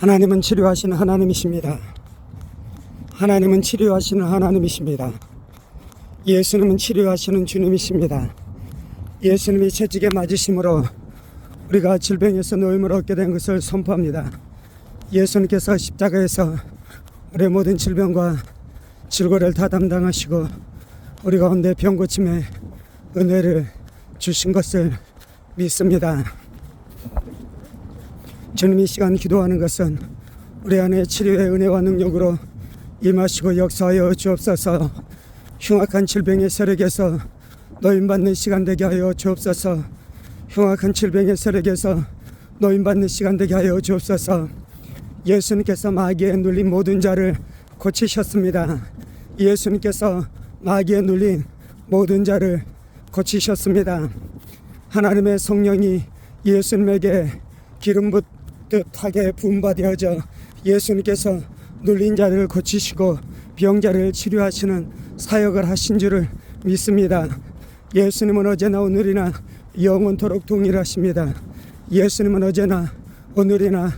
하나님은 치료하시는 하나님이십니다. 하나님은 치료하시는 하나님이십니다. 예수님은 치료하시는 주님이십니다. 예수님이 채찍에 맞으심으로 우리가 질병에서 노임을 얻게 된 것을 선포합니다. 예수님께서 십자가에서 우리 모든 질병과 질고를 다 담당하시고 우리 가운데 병 고침의 은혜를 주신 것을 믿습니다. 주님 이 시간 기도하는 것은 우리 안에 치료의 은혜와 능력으로 임하시고 역사하여 주옵소서. 흉악한 질병의 세력에서 노임받는 시간 되게 하여 주옵소서. 흉악한 질병의 세력에서 노임받는 시간 되게 하여 주옵소서. 예수님께서 마귀에 눌린 모든 자를 고치셨습니다. 예수님께서 마귀에 눌린 모든 자를 고치셨습니다. 하나님의 성령이 예수님에게 기름 붓 듯하게 부음받아져 예수님께서 눌린 자를 고치시고 병자를 치료하시는 사역을 하신 줄을 믿습니다. 예수님은 어제나 오늘이나 영원토록 동일하십니다. 예수님은 어제나 오늘이나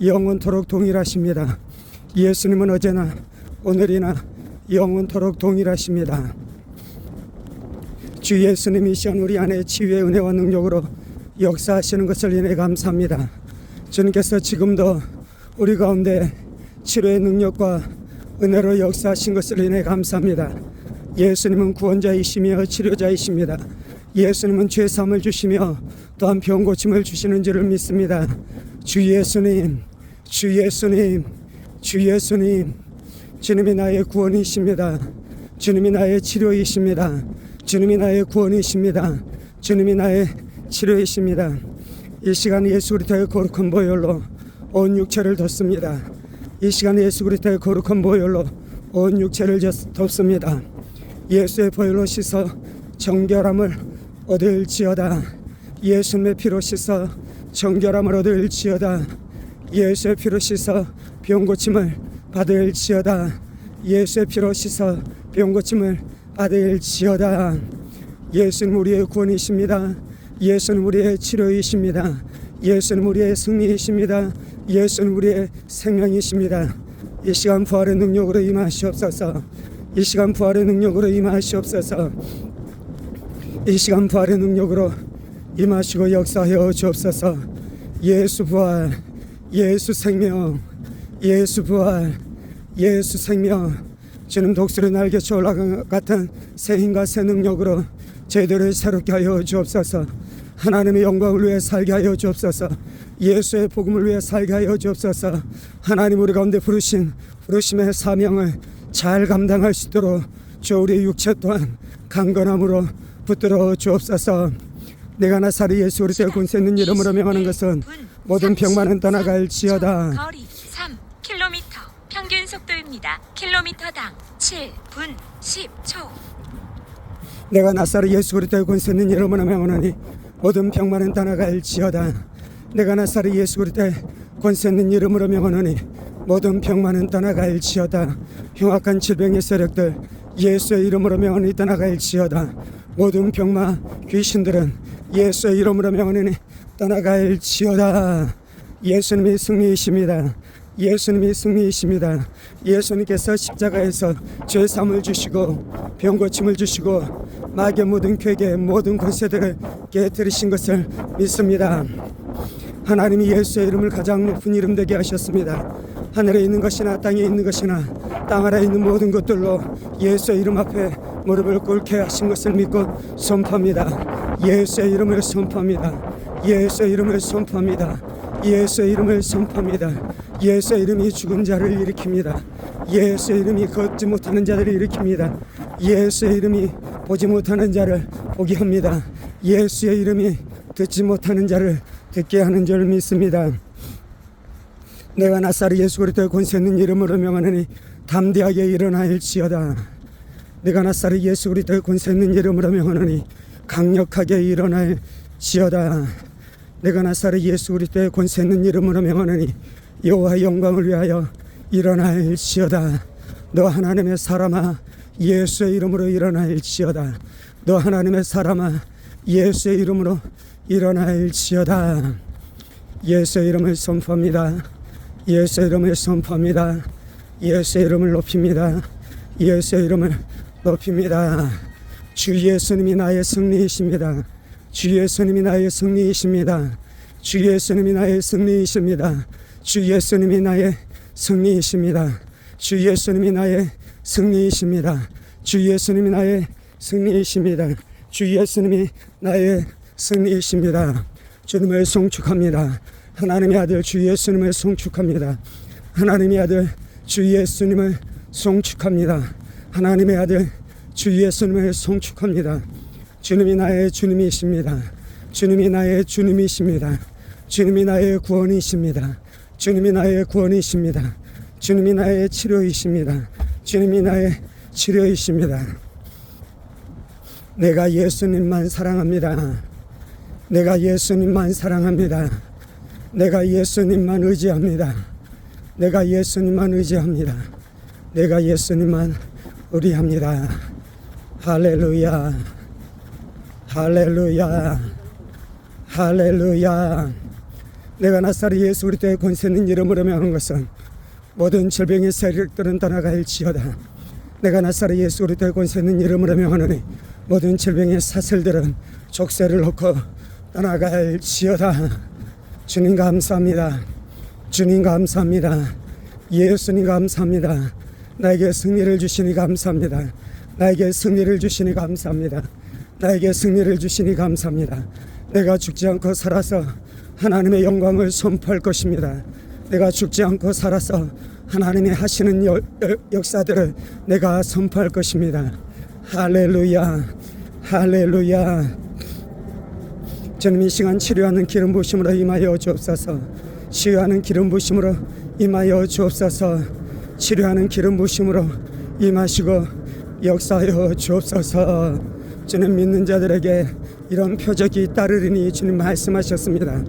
영원토록 동일하십니다. 예수님은 어제나 오늘이나 영원토록 동일하십니다. 주 예수님이 시간 우리 안에 치유의 은혜와 능력으로 역사하시는 것을 인해 감사합니다. 주님께서 지금도 우리 가운데 치료의 능력과 은혜로 역사하신 것을 인해 감사합니다. 예수님은 구원자이시며 치료자이십니다. 예수님은 죄 사함을 주시며 또한 병 고침을 주시는 줄을 믿습니다. 주 예수님, 주 예수님, 주 예수님, 주님이 나의 구원이십니다. 주님이 나의 치료이십니다. 주님이 나의 구원이십니다. 주님이 나의 치료이십니다. 이 시간 예수 그리스도의 거룩한 보혈로 온 육체를 덮습니다. 이 시간 예수 그리스도의 거룩한 보혈로 온 육체를 졌- 덮습니다. 예수의 보혈로 씻어 정결함을 얻을지어다. 예수님의 피로 씻어 정결함을 얻을지어다. 예수의 피로 씻어 병 고침을 받을지어다. 예수의 피로 씻어 병 고침을 받을지어다. 예수님 우리의 구원이십니다. 예수님 우리의 치료이십니다. 예수님 우리의 승리이십니다. 예수님 우리의 생명이십니다. 이 시간 부활의 능력으로 임하시옵소서. 이 시간 부활의 능력으로 임하시옵소서. 이 시간 부활의 능력으로 임하시고 역사하여 주옵소서. 예수 부활, 예수 생명, 예수 부활, 예수 생명. 주는 독수리 날개쳐 올라간 것 같은 새 힘과 새 능력으로 저희들을 새롭게 하여 주옵소서. 하나님의 영광을 위해 살게 하여 주옵소서. 예수의 복음을 위해 살게 하여 주옵소서. 하나님 우리 가운데 부르신 부르심의 사명을 잘 감당할 수 있도록 저 우리 육체 또한 강건함으로 붙들어 주옵소서. 내가 나사리 예수 그리스도의 권세 있는 이름으로 명하는 것은 모든 병만은 떠나갈 지어다. 거리 3km 평균 속도입니다. 킬로미터당 7분 10초. 내가 나사리 예수 그리스도의 권세 있는 이름으로 명하노니 모든 병만은 떠나갈지어다. 내가 나사리 예수 그리스도의 권세 있는 이름으로 명하노니 모든 병만은 떠나갈지어다. 흉악한 질병의 세력들 예수의 이름으로 명하니 떠나갈지어다. 모든 병마 귀신들은 예수의 이름으로 명하니 떠나갈지어다. 예수님이 승리이십니다. 예수님이 승리이십니다. 예수님께서 십자가에서 죄 사함을 주시고 병 고침을 주시고 마귀의 모든 괴계 모든 권세들을 깨뜨리신 것을 믿습니다. 하나님이 예수의 이름을 가장 높은 이름 되게 하셨습니다. 하늘에 있는 것이나 땅에 있는 것이나 땅 아래 있는 모든 것들로 예수의 이름 앞에 무릎을 꿇게 하신 것을 믿고 선포합니다. 예수의 이름을 선포합니다. 예수의 이름을 선포합니다. 예수의 이름을 선포합니다. 예수의 이름이 죽은 자를 일으킵니다. 예수의 이름이 걷지 못하는 자들을 일으킵니다. 예수의 이름이 보지 못하는 자를 보게 합니다. 예수의 이름이 듣지 못하는 자를 듣게 하는 줄 믿습니다. 내가 나사리 예수 그리스도의 권세 있는 이름으로 명하노니 담대하게 일어나일지어다. 내가 나사리 예수 그리스도의 권세 있는 이름으로 명하노니 강력하게 일어날지어다. 내가 나사리 예수 그리스도의 권세 있는 이름으로 명하노니 여호와의 영광을 위하여 일어날지어다. 너 하나님의 사람아 예수의 이름으로 일어날지어다. 너 하나님의 사람아 예수의 이름으로 일어날지어다. 예수의 이름을 선포합니다. 예수의 이름을 선포합니다. 예수의 이름을 높입니다. 예수의 이름을 높입니다. 주 예수님이 나의 승리이십니다. 주 예수님이 나의 승리이십니다. 주 예수님이 나의 승리이십니다. 주 예수님이 나의 승리이십니다. 주 예수님이 나의 승리이십니다. 주 예수님이 나의 승리이십니다. 주 예수님이 나의 승리이십니다. 주님을 송축합니다. 하나님의 아들 주 예수님을 송축합니다. 하나님의 아들 주 예수님을 송축합니다. 하나님의 아들 주 예수님을 송축합니다. 주님이 나의 주님이십니다. 주님이 나의 주님이십니다. 주님이 나의 구원이십니다. 주님이 나의 구원이십니다. 주님이 나의 치료이십니다. 주님이 나의 치료이십니다. 내가 예수님만 사랑합니다. 내가 예수님만 사랑합니다. 내가 예수님만 의지합니다. 내가 예수님만 의지합니다. 내가 예수님만 의리합니다. 할렐루야. 할렐루야. 할렐루야. 내가 나사렛 예수 그리스도의 권세 있는 이름으로 명하는 것은 모든 질병의 세력들은 떠나갈지어다. 내가 나사렛 예수 그리스도의 권세 있는 이름으로 명하노니 모든 질병의 사슬들은 족쇄를 놓고 떠나갈지어다. 주님 감사합니다. 주님 감사합니다. 예수님 감사합니다. 나에게 승리를 주시니 감사합니다. 나에게 승리를 주시니 감사합니다. 나에게 승리를 주시니 감사합니다. 내가 죽지 않고 살아서 하나님의 영광을 선포할 것입니다. 내가 죽지 않고 살아서 하나님이 하시는 여- 여- 역사들을 내가 선포할 것입니다. 할렐루야, 할렐루야. 주님 이 시간 치료하는 기름 부심으로 임하여 주옵소서. 치유하는 기름 부심으로 임하여 주옵소서. 치료하는 기름 부심으로 임하시고 역사하여 주옵소서. 주님 믿는 자들에게 이런 표적이 따르리니 주님 말씀하셨습니다.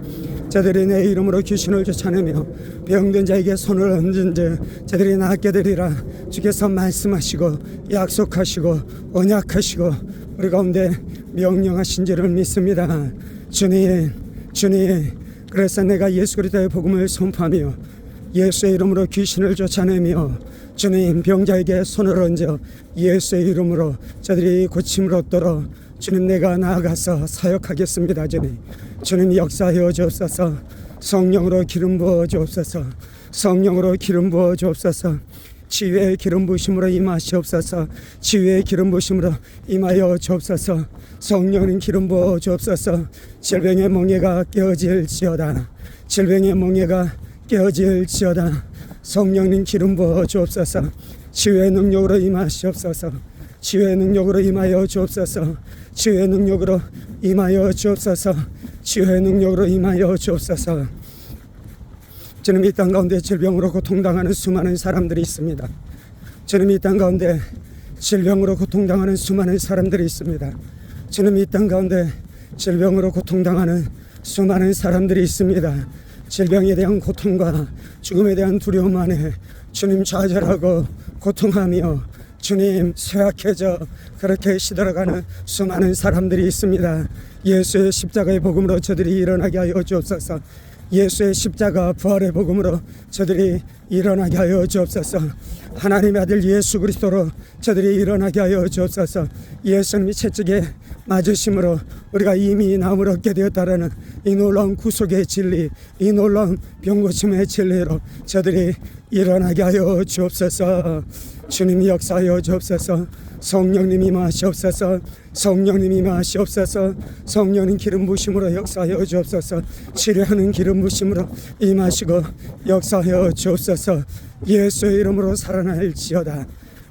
저들이 내 이름으로 귀신을 쫓아내며 병든 자에게 손을 얹은즉 저들이 낫게 되리라 주께서 말씀하시고 약속하시고 언약하시고 우리 가운데 명령하신 줄을 믿습니다. 주님, 주님, 그래서 내가 예수 그리스도의 복음을 선포하며 예수의 이름으로 귀신을 쫓아내며 주님 병자에게 손을 얹어 예수의 이름으로 저들이 고침을 얻도록 주님 내가 나아가서 사역하겠습니다 주님. 주님 역사하여 주옵소서. 성령으로 기름 부어 주옵소서. 성령으로 기름 부어 주옵소서. 치유의 기름 부심으로 임하시옵소서. 치유의 기름 부심으로 임하여 주옵소서. 성령님 기름 부어 주옵소서. 질병의 멍에가 깨어질지어다. 질병의 멍에가 깨어질지어다 성령님 기름 부어 주옵소서. 치유의 능력으로 임하시옵소서. 치유의 능력으로 임하여 주옵소서. 치유의 능력으로 임하여 주옵소서. 치유의 능력으로 임하여 주옵소서. 주님 이 땅 가운데 질병으로 고통당하는 수많은 사람들이 있습니다. 주님 이 땅 가운데 질병으로 고통당하는 수많은 사람들이 있습니다. 주님 이 땅 가운데 질병으로 고통당하는 수많은 사람들이 있습니다 질병에 대한 고통과 죽음에 대한 두려움 안에 주님 좌절하고 고통하며 주님 쇠약해져 그렇게 시들어가는 수많은 사람들이 있습니다. 예수의 십자가의 복음으로 저들이 일어나게 하여 주옵소서. 예수의 십자가 부활의 복음으로 저들이 일어나게 하여 주옵소서. 하나님의 아들 예수 그리스도로 저들이 일어나게 하여 주옵소서. 예수님이 채찍에 맞으심으로 우리가 이미 나음을 얻게 되었다라는 이 놀라운 구속의 진리, 이 놀라운 병고침의 진리로 저들이 일어나게 하여 주옵소서. 주님이 역사하여 주옵소서. 성령님이 마시옵소서. 성령님이 마시옵소서. 성령님 기름 부심으로 역사하여 주옵소서. 치료하는 기름 부심으로 임하시고 역사하여 주옵소서. 예수의 이름으로 살아날지어다.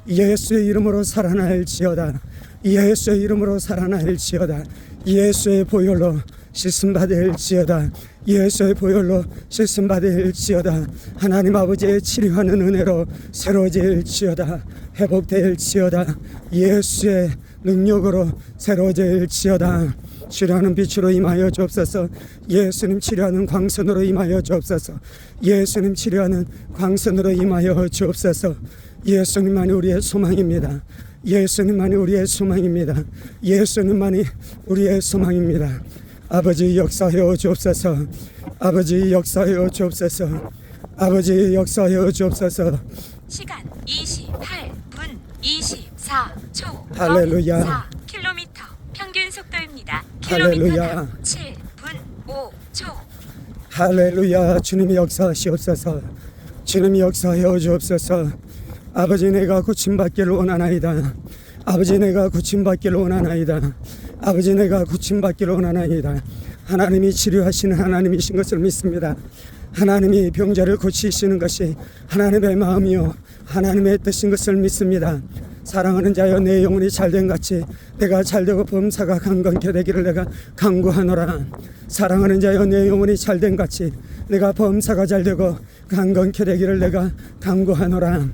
예수의 이름으로 살아날지어다. 예수의 이름으로 살아날지어다. 예수의 보혈로 씻음 받을지어다. 예수의 보혈로 씻음 받을지어다. 하나님 아버지의 치료하는 은혜로 새로워질지어다. 회복될지어다. 예수의 능력으로 새로워질지어다. 치료하는 빛으로 임하여 주옵소서. 예수님 치료하는 광선으로 임하여 주옵소서. 예수님 치료하는 광선으로 임하여 주옵소서. 예수님만이 우리의 소망입니다. 예수님만이 우리의 소망입니다. 예수님만이 우리의 소망입니다. 아버지 역사하여 주옵소서. 아버지 역사하여 주옵소서. 아버지 역사하여 주옵소서 시간 28분 24초 할렐루야. 4km 평균 속도입니다. 할렐루야. 7분 5초. 할렐루야. 주님이 역사하시옵소서. 주님이 역사하여 주옵소서. 아버지 내가 고침받기를 원하나이다. 아버지 내가 고침받기를 원하나이다. 아버지 내가 고침받기를 원하나이다. 하나님이 치료하시는 하나님이신 것을 믿습니다 하나님이 병자를 고치시는 것이 하나님의 마음이요 하나님의 뜻인 것을 믿습니다. 사랑하는 자여 내 영혼이 잘된 같이 내가 잘되고 범사가 강건케 되기를 내가 강구하노라. 사랑하는 자여 내 영혼이 잘된 같이 내가 범사가 잘되고 강건케 되기를 내가 강구하노라.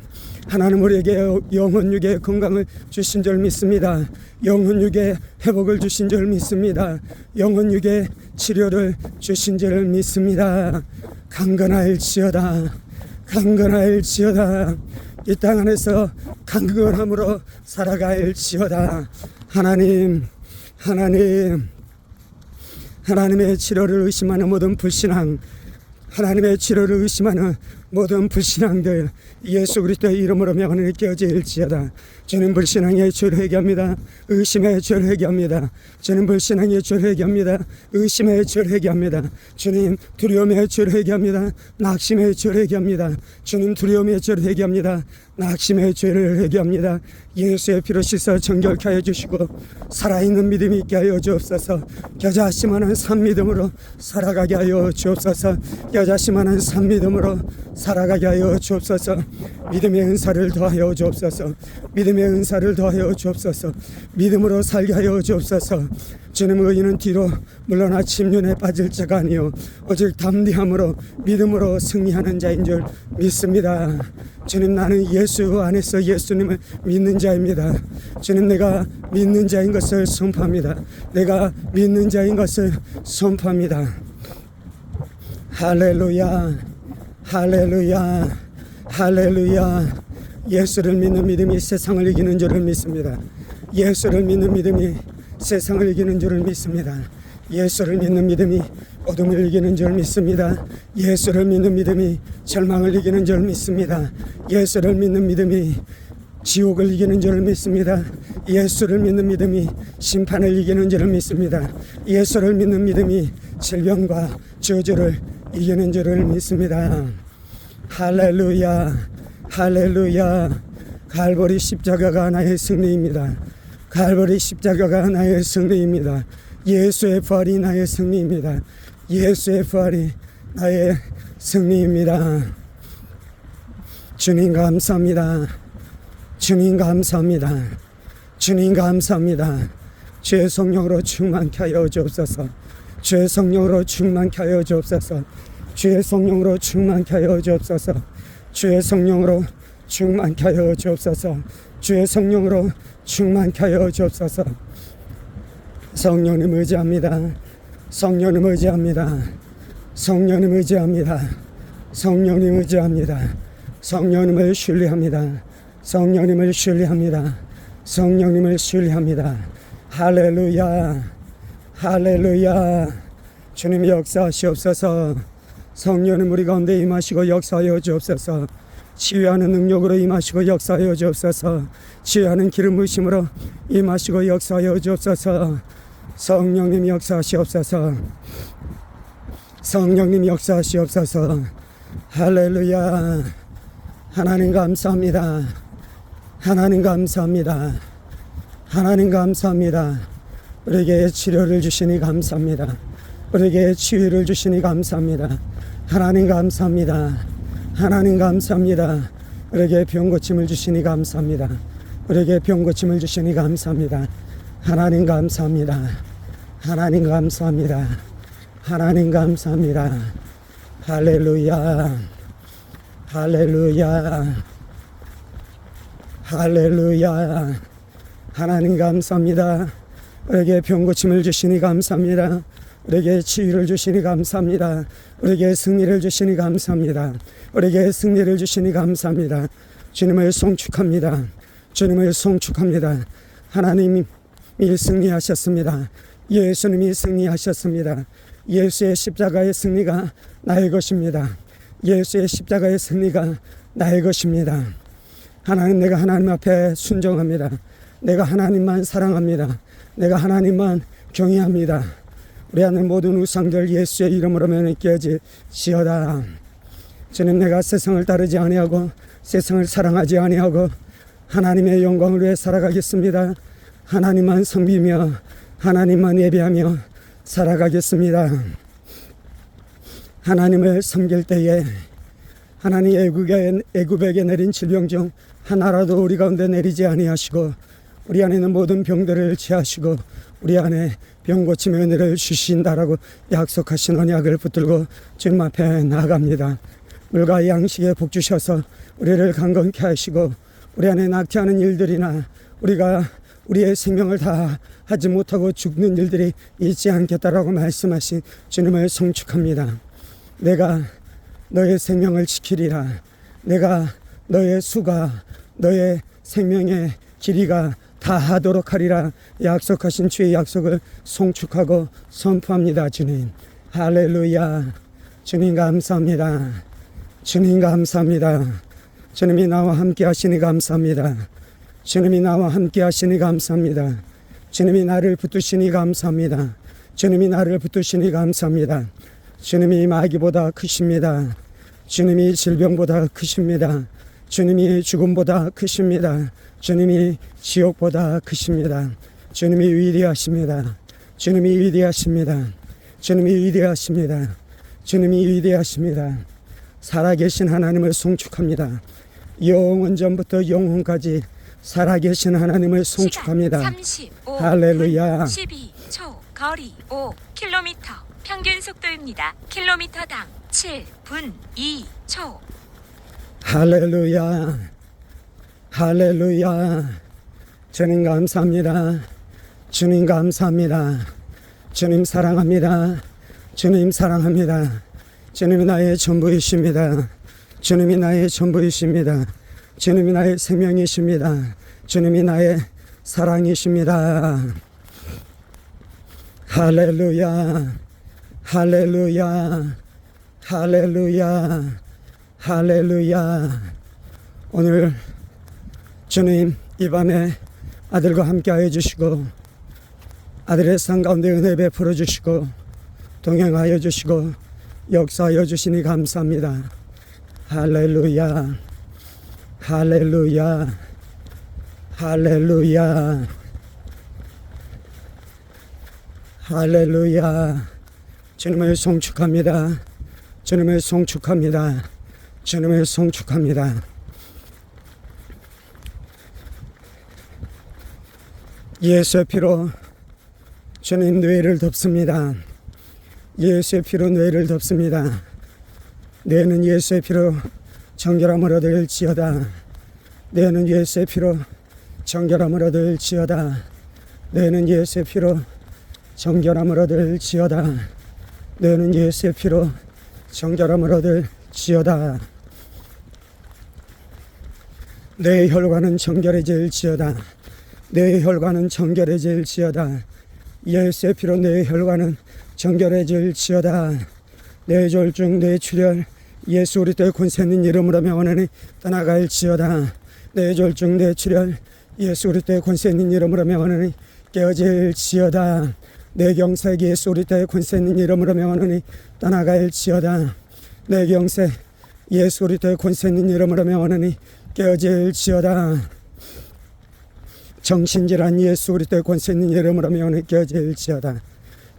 하나님 우리에게 영혼 육의 건강을 주신 줄 믿습니다. 영혼 육의 회복을 주신 줄 믿습니다. 영혼 육의 치료를 주신 줄 믿습니다 강건할지어다 강건할지어다. 이 땅 안에서 강건함으로 살아갈지어다. 하나님 하나님. 하나님의 치료를 의심하는 모든 불신앙 하나님의 치료를 의심하는 모든 불신앙들 예수 그리스도의 이름으로 명하는 깨어질지어다? 저는 불신앙의 죄를 회개합니다. 의심의 죄를 회개합니다. 저는 불신앙의 죄를 회개합니다. 의심의 죄를 회개합니다. 주님 두려움의 죄를 회개합니다. 낙심의 죄를 회개합니다. 주님 두려움의 죄를 회개합니다. 낙심의 죄를 회개합니다. 예수의 피로 씻어 정결케 하여 주시고 살아있는 믿음이 있게 하여 주옵소서. 겨자씨만한 산 믿음으로 살아가게 하여 주옵소서. 겨자씨만한 산 믿음으로 살아가게 하여 주옵소서. 믿음의 은사를 더하여 주옵소서. 믿음의 은사를 더하여 주옵소서. 믿음으로 살게 하여 주옵소서. 주님 의인은 뒤로 물러나 침륜에 빠질 자가 아니요 오직 담대함으로 믿음으로 승리하는 자인 줄 믿습니다. 주님 나는 예수 안에서 예수님을 믿는 자입니다. 주님 내가 믿는 자인 것을 선포합니다. 내가 믿는 자인 것을 선포합니다. 할렐루야 할렐루야. 할렐루야. 예수를 믿는 믿음이 세상을 이기는 줄을 믿습니다. 예수를 믿는 믿음이 세상을 이기는 줄을 믿습니다. 예수를 믿는 믿음이 어둠을 이기는 줄 믿습니다. 예수를 믿는 믿음이 절망을 이기는 줄 믿습니다. 예수를 믿는 믿음이 지옥을 이기는 줄을 믿습니다. 예수를 믿는 믿음이 심판을 이기는 줄을 믿습니다. 예수를 믿는 믿음이 질병과 저주를 이기는 줄을 믿습니다. 할렐루야, 할렐루야. 갈보리 십자가가 나의 승리입니다. 갈보리 십자가가 나의 승리입니다. 예수의 부활이 나의 승리입니다. 예수의 부활이 나의 승리입니다. 주님 감사합니다. 주님 감사합니다. 주님 감사합니다. 주의 성령으로 충만케 하여 주옵소서. 주의 성령으로 충만케 하여 주옵소서. 주의 성령으로 충만케 하여 주옵소서. 주의 성령으로 충만케 하여 주옵소서. 주의 성령으로 충만케 하여 주옵소서. 성령님 의지합니다. 성령님 의지합니다. 성령님 의지합니다. 성령님 의지합니다. 성령님을 신뢰합니다. 성령님을 신뢰합니다. 성령님을 신뢰합니다. 할렐루야. 할렐루야. 주님 역사하시옵소서. 성령님 우리 가운데 임하시고 역사하여 주옵소서. 치유하는 능력으로 임하시고 역사하여 주옵소서. 치유하는 기름 부심으로 임하시고 역사하여 주옵소서. 성령님 역사하시옵소서. 성령님 역사하시옵소서. 할렐루야. 하나님 감사합니다. 하나님 감사합니다. 하나님 감사합니다. 우리에게 치료를 주시니 감사합니다. 우리에게 치유를 주시니 감사합니다. 하나님 감사합니다. 하나님 감사합니다. 우리에게 병 고침을 주시니 감사합니다. 우리에게 병 고침을 주시니 감사합니다. 하나님 감사합니다. 하나님 감사합니다. 하나님 감사합니다. 할렐루야. 할렐루야. 할렐루야. 하나님 감사합니다. 우리에게 병 고침을 주시니 감사합니다. 우리에게 치유를 주시니 감사합니다. 우리에게 승리를 주시니 감사합니다. 우리에게 승리를 주시니 감사합니다. 주님을 송축합니다. 주님을 송축합니다. 하나님이 승리하셨습니다. 예수님이 승리하셨습니다. 예수의 십자가의 승리가 나의 것입니다. 예수의 십자가의 승리가 나의 것입니다. 하나님 내가 하나님 앞에 순종합니다. 내가 하나님만 사랑합니다. 내가 하나님만 경외합니다. 우리 안에 모든 우상들 예수의 이름으로 면에 깨지시어다. 주님 내가 세상을 따르지 아니하고 세상을 사랑하지 아니하고 하나님의 영광을 위해 살아가겠습니다. 하나님만 섬기며 하나님만 예배하며 살아가겠습니다. 하나님을 섬길 때에 하나님 애국에, 애굽에게 내린 질병 중 하나라도 우리 가운데 내리지 아니하시고 우리 안에 있는 모든 병들을 치하시고 우리 안에 병 고침의 은혜를 주신다라고 약속하신 언약을 붙들고 주님 앞에 나아갑니다. 물과 양식에 복 주셔서 우리를 강건케 하시고 우리 안에 낙태하는 일들이나 우리가 우리의 생명을 다 하지 못하고 죽는 일들이 있지 않겠다라고 말씀하신 주님을 송축합니다. 내가 너의 생명을 지키리라. 내가 너의 수가 너의 생명의 길이가 다 하도록 하리라. 약속하신 주의 약속을 송축하고 선포합니다 주님. 할렐루야. 주님 감사합니다. 주님 감사합니다. 주님이 나와 함께 하시니 감사합니다. 주님이 나와 함께 하시니 감사합니다. 주님이 나를 붙드시니 감사합니다. 주님이 나를 붙드시니 감사합니다. 주님이 마귀보다 크십니다. 주님이 질병보다 크십니다. 주님이 죽음보다 크십니다. 주님이 지옥보다 크십니다. 주님이 위대하십니다. 주님이 위대하십니다. 주님이 위대하십니다. 주님이 위대하십니다. 살아계신 하나님을 송축합니다. 영원 전부터 영혼까지 살아계신 하나님을 송축합니다. 35 할렐루야. 12초 거리 5 킬로미터 평균 속도입니다. 킬로미터당 7분 2초 할렐루야. 할렐루야. 주님 감사합니다. 주님 감사합니다. 주님 사랑합니다. 주님 사랑합니다. 주님이 나의 전부이십니다. 주님이 나의 전부이십니다. 주님이 나의 생명이십니다. 주님이 나의 사랑이십니다. 할렐루야. 할렐루야. 할렐루야. 할렐루야. 오늘 주님 이 밤에 아들과 함께 하여 주시고 아들의 상 가운데 은혜 베풀어 주시고 동행하여 주시고 역사하여 주시니 감사합니다. 할렐루야. 할렐루야. 할렐루야. 할렐루야. 주님을 송축합니다. 주님을 송축합니다. 주님을 송축합니다. 예수의 피로 주님 뇌를 덮습니다. 예수의 피로 뇌를 덮습니다. 뇌는 예수의 피로 정결함을 얻을지어다. 뇌는 예수의 피로 정결함을 얻을지어다. 뇌는 예수의 피로 정결함을 얻을지어다. 뇌는 예수의 피로 정결함을 얻을지어다. 내 혈관은 정결해질지어다. 내 혈관은 정결해질지어다. 예수의 피로 내 혈관은 정결해질지어다. 내 졸중 내 출혈 예수 우리 때 권세 있는 이름으로 명하니 떠나갈지어다. 내 졸중 내 출혈 예수 우리 때 권세 있는 이름으로 명하니 깨어질지어다. 내 경색 예수 우리 때 권세 있는 이름으로 명하니 떠나갈지어다. 내 경색 예수 우리 때 권세 있는 이름으로 명하니 깨어질지어다. 정신질환 예수 때 권세 있는 이름으로 명하니 깨어질지어다.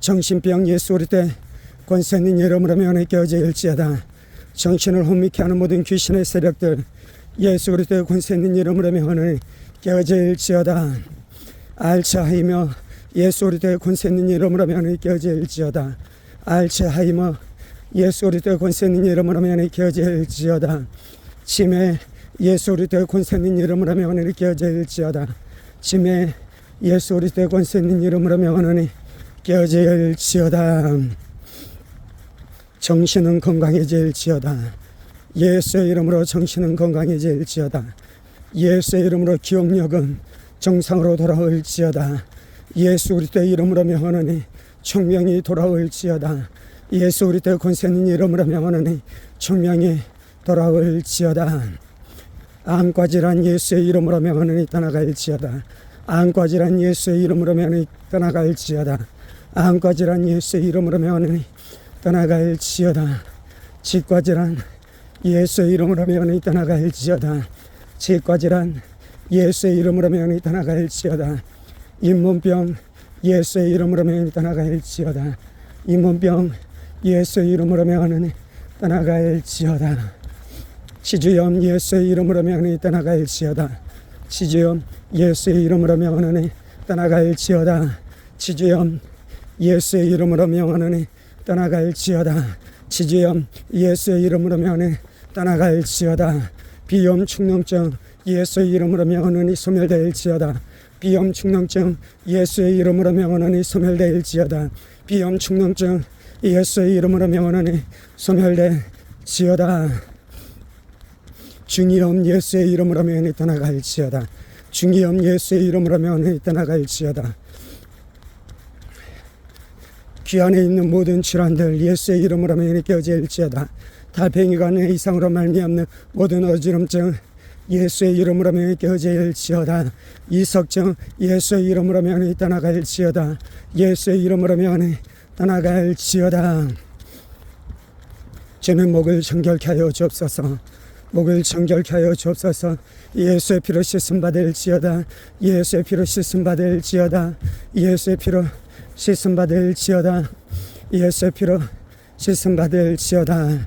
정신병 예수 때 권세 있는 이름으로 명하니 깨어질지어다. 정신을 혼미케 하는 모든 귀신의 세력들 예수 그리스도의 권세 있는 이름으로 명하니 깨어질지어다. 알츠하이머 예수 그리스도의 권세 있는 이름으로 명하니 깨어질지어다. 알츠하이머 예수 그리스도의 권세 있는 이름으로 명하니 깨어질지어다. 치매 예수 그리스도의 권세 있는 이름으로 명하니 깨어질지어다. 치매 예수 그리스도의 권세 있는 이름으로 명하니 깨어질지어다. 정신은 건강해질지어다. 예수의 이름으로 정신은 건강해질지어다. 예수의 이름으로 기억력은 정상으로 돌아올지어다. 예수 그리스도의 이름으로 명하노니 청명이 돌아올지어다. 예수 그리스도의 권세 있는 이름으로 명하노니 총명이 돌아올지어다 암과질한 예수의 이름으로 명하노니 떠나갈지어다. 암과질한 예수의 이름으로 명하노니 떠나갈지어다. 암과질한 예수의 이름으로 명하노니 떠나갈지어다. 치과질한 예수의 이름으로 명하노니 떠나갈지어다. 치과질한 예수의 이름으로 명하노니 떠나갈지어다. 잇몸병 예수의 이름으로 명하노니 떠나갈지어다. 잇몸병 예수의 이름으로 명하노니 떠나갈지어다 치주염 예수의 이름으로 명하노니 떠나갈지어다. 치주염 예수의 이름으로 명하노니 떠나갈지어다. 치주염 예수의 이름으로 명하노니 떠나갈지어다. 치주염 예수의 이름으로 명하노니 떠나갈지어다. 비염 축농증 예수의 이름으로 명하노니 소멸될지어다. 비염 축농증 예수의 이름으로 명하노니 소멸될지어다. 비염 축농증 예수의 이름으로 명하노니 소멸될지어다 중이염 예수의 이름으로 명하노니 떠나갈지어다. 중이염 예수의 이름으로 명하노니 떠나갈지어다. 귀 안에 있는 모든 질환들 예수의 이름으로 명하노니 깨어질지어다. 달팽이가 내 이상으로 말미암는 모든 어지럼증 예수의 이름으로 명하노니 깨어질지어다. 이석증 예수의 이름으로 명하노니 떠나갈지어다. 예수의 이름으로 명하노니 떠나갈지어다. 주는 목을 정결케 하여 주옵소서 목을 정결케 하여 주옵소서. 예수의 피로 씻음 받을지어다. 예수의 피로 씻음 받을지어다. 예수의 피로 씻음 받을지어다. 예수의 피로 씻음 받을지어다.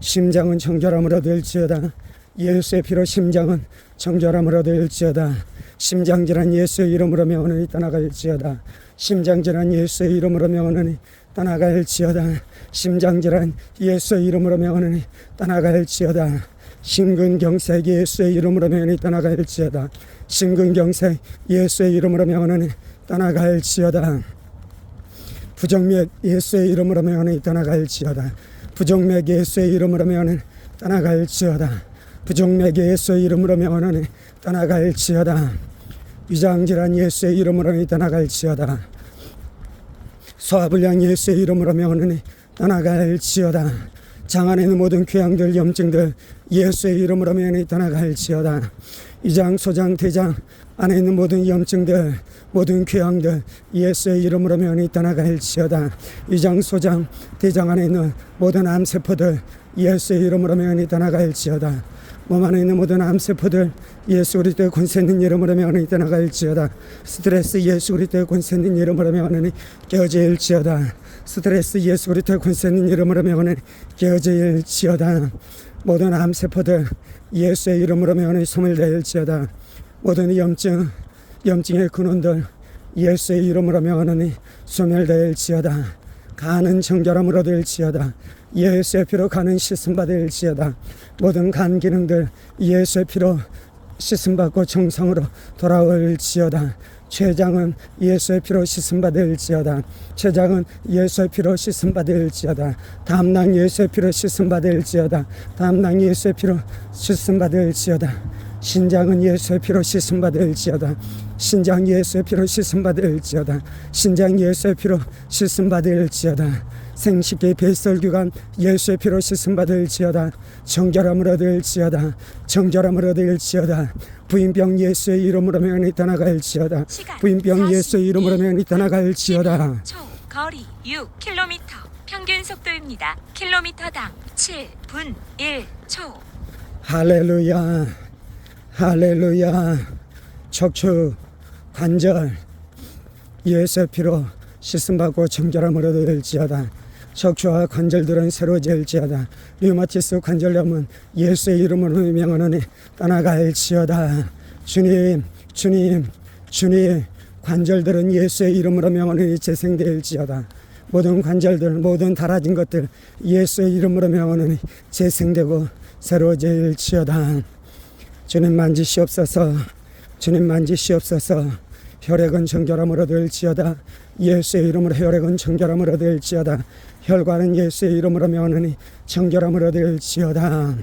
심장은 정결함으로 될지어다. 예수의 피로 심장은 정결함으로 될지어다. 심장질환 예수의 이름으로 명하노니 떠나갈지어다. 심장질환 예수의 이름으로 명하노니 떠나갈지어다. 심장질환 예수의 이름으로 명하노니 떠나갈지어다 심근경색 예수의 이름으로 명하노니 떠나갈지어다. 심근경색 예수의 이름으로 명하노니 떠나갈지어다. 부정맥 예수의 이름으로 명하노니 떠나갈지어다. 부정맥 예수의 이름으로 명하노니 떠나갈지어다. 부정맥 예수의 이름으로 명하노니 떠나갈지어다. 위장질환 예수의 이름으로 떠나갈지어다. 소화불량 예수의 이름으로 명하노니 떠나갈지어다 장 안에 있는 모든 궤양들 염증들 예수의 이름으로 명하노니 떠나갈지어다. 위장 소장 대장 안에 있는 모든 염증들 모든 궤양들 예수의 이름으로 명하노니 떠나갈지어다. 위장 소장 대장 안에 있는 모든 암세포들 예수의 이름으로 명하노니 떠나갈지어다. 몸 안에 있는 모든 암세포들 예수 그리스도의 권세 있는 이름으로 명하노니 떠나갈지어다. 스트레스 예수 그리스도의 권세 있는 이름으로 명하노니 깨어질지어다 스트레스 예수 그리스도의 권세 있는 이름으로 명하노니 깨어질지어다. 모든 암세포들 예수의 이름으로 명하노니 소멸될지어다. 모든 염증 염증의 근원들 예수의 이름으로 명하노니 소멸될지어다. 간은 정결함으로 될지어다. 예수의 피로 간은 씻음 받을지어다. 모든 간 기능들 예수의 피로 씻음 받고 정상으로 돌아올지어다 췌장은 예수의 피로 씻음 받을지어다. 췌장은 예수의 피로 씻음 받을지어다. 담낭 예수의 피로 씻음 받을지어다. 담낭 예수의 피로 씻음 받을지어다. 신장은 예수의 피로 씻음 받을지어다. 신장 예수의 피로 씻음 받을지어다. 신장 예수의 피로 씻음 받을지어다 생식기 뱃설규관 예수의 피로 씻음 받을지어다. 정결함을 얻을지어다. 정결함을 얻을지어다. 부인병 예수의 이름으로 명하니 떠나갈지어다. 부인병 예수의 이름으로 명하니 떠나갈지어다. 초 거리 6km 평균 속도입니다. 킬로미터당 7분 1초. 할렐루야. 할렐루야. 척추 관절. 예수의 피로 씻음받고 정결함을 얻을지어다 척추와 관절들은 새로 질지어다. 류마티스 관절염은 예수의 이름으로 명하노니 떠나갈지어다. 주님 주님 주님 관절들은 예수의 이름으로 명하노니 재생될지어다. 모든 관절들 모든 달아진 것들 예수의 이름으로 명하노니 재생되고 새로질지어다. 주님 만지시옵소서. 주님 만지시옵소서. 혈액은 정결함으로 될지어다 예수의 이름으로 혈액은 정결함으로 될지어다. 혈관은 예수의 이름으로 명하니 정결함으로 될지어다.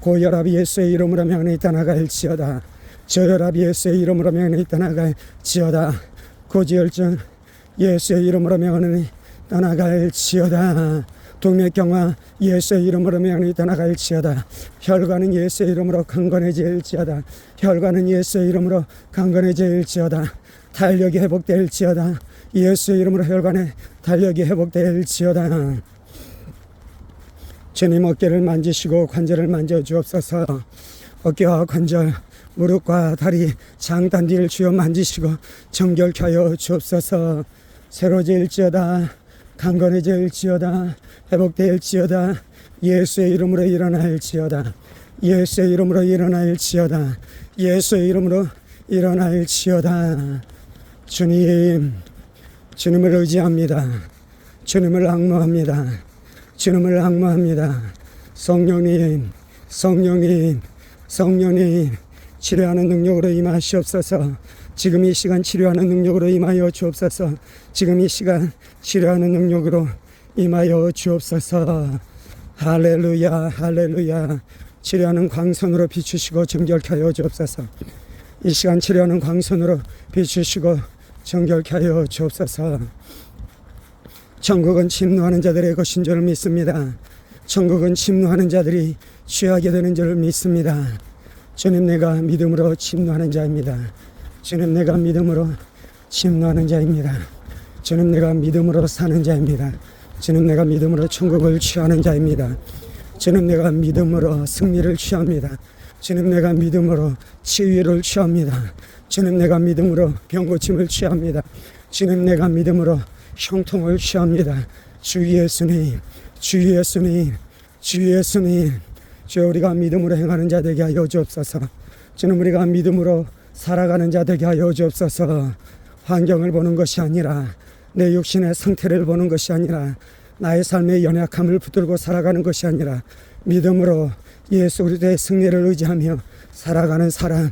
고혈압 예수의 이름으로 명하니 떠나갈지어다. 저혈압 예수의 이름으로 명하니 떠나갈지어다. 고지혈증 예수의 이름으로 명하니 떠나갈지어다. 동맥경화 예수의 이름으로 명이 떠나갈지어다. 혈관은 예수의 이름으로 강건해질지어다. 혈관은 예수의 이름으로 강건해질지어다 탄력이 회복될지어다. 예수의 이름으로 혈관에 탄력이 회복될지어다. 주님 어깨를 만지시고 관절을 만져 주옵소서. 어깨와 관절 무릎과 다리 장단지를 주여 만지시고 정결케 하여 주옵소서. 새로질지어다. 강건해질지어다. 회복될지어다. 예수의 이름으로 일어날지어다. 예수의 이름으로 일어날지어다. 예수의 이름으로 일어날지어다 주님 주님을 의지합니다. 주님을 악무합니다. 주님을 악무합니다. 성령님 성령님 성령님 치료하는 능력으로 임하시옵소서. 지금 이 시간 치료하는 능력으로 임하여 주옵소서. 지금 이 시간 치료하는 능력으로 임하여 주옵소서. 할렐루야 할렐루야. 치료하는 광선으로 비추시고 정결케 하여 주옵소서. 이 시간 치료하는 광선으로 비추시고 정결케 하여 주옵소서. 천국은 침노하는 자들의 것인 줄 믿습니다. 천국은 침노하는 자들이 취하게 되는 줄 믿습니다. 주님 내가 믿음으로 침노하는 자입니다. 주님 내가 믿음으로 침노하는 자입니다. 주님 내가 믿음으로 사는 자입니다. 주님 내가 믿음으로 천국을 취하는 자입니다. 주님 내가 믿음으로 승리를 취합니다. 주님 내가 믿음으로 치유를 취합니다 주님 내가 믿음으로 병고침을 취합니다. 주님 내가 믿음으로 형통을 취합니다. 주 예수님 주 예수님 주 예수님. 주 우리가 믿음으로 행하는 자 되게 하여 주옵소서. 주님 우리가 믿음으로 살아가는 자 되게 하여 주옵소서. 환경을 보는 것이 아니라 내 육신의 상태를 보는 것이 아니라 나의 삶의 연약함을 붙들고 살아가는 것이 아니라 믿음으로 예수 그리스도의 승리를 의지하며 살아가는 사람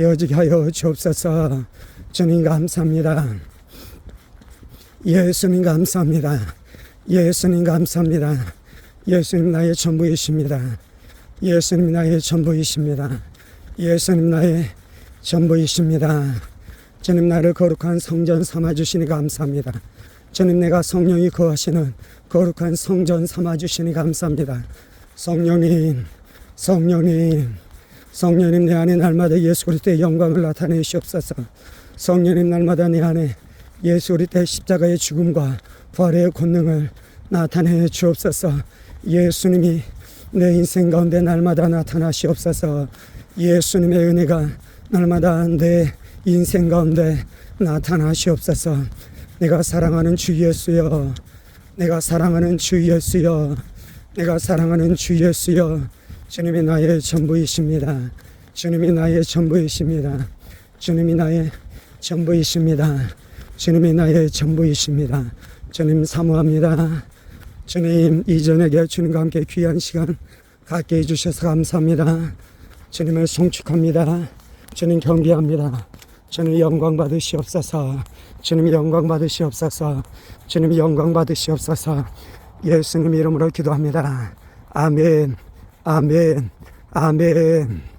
되어지게 하여 주옵소서. 주님 감사합니다. 예수님 감사합니다. 예수님 감사합니다. 예수님 나의 전부이십니다. 예수님 나의 전부이십니다. 예수님 나의 전부이십니다. 주님 나를 거룩한 성전 삼아 주시니 감사합니다. 주님 내가 성령이 거하시는 거룩한 성전 삼아 주시니 감사합니다. 성령님, 성령님, 성령님 내 안에 날마다 예수 그리스도의 영광을 나타내시옵소서. 성령님 날마다 내 안에 예수 그리스도의 십자가의 죽음과 부활의 권능을 나타내 주옵소서. 예수님이 내 인생 가운데 날마다 나타나시옵소서. 예수님의 은혜가 날마다 내 인생 가운데 나타나시옵소서. 내가 사랑하는 주 예수여, 내가 사랑하는 주 예수여, 내가 사랑하는 주 예수여, 주님이 나의 전부이십니다. 주님이 나의 전부이십니다. 주님이 나의 전부이십니다. 주님이 나의 전부이십니다. 주님 사모합니다. 주님 이전에게 주님과 함께 귀한 시간 갖게 해주셔서 감사합니다. 주님을 송축합니다. 주님 경배합니다. 주님 영광 받으시옵소서. 주님 영광 받으시옵소서. 주님 영광 받으시옵소서. 예수님 이름으로 기도합니다. 아멘. 아멘. 아멘.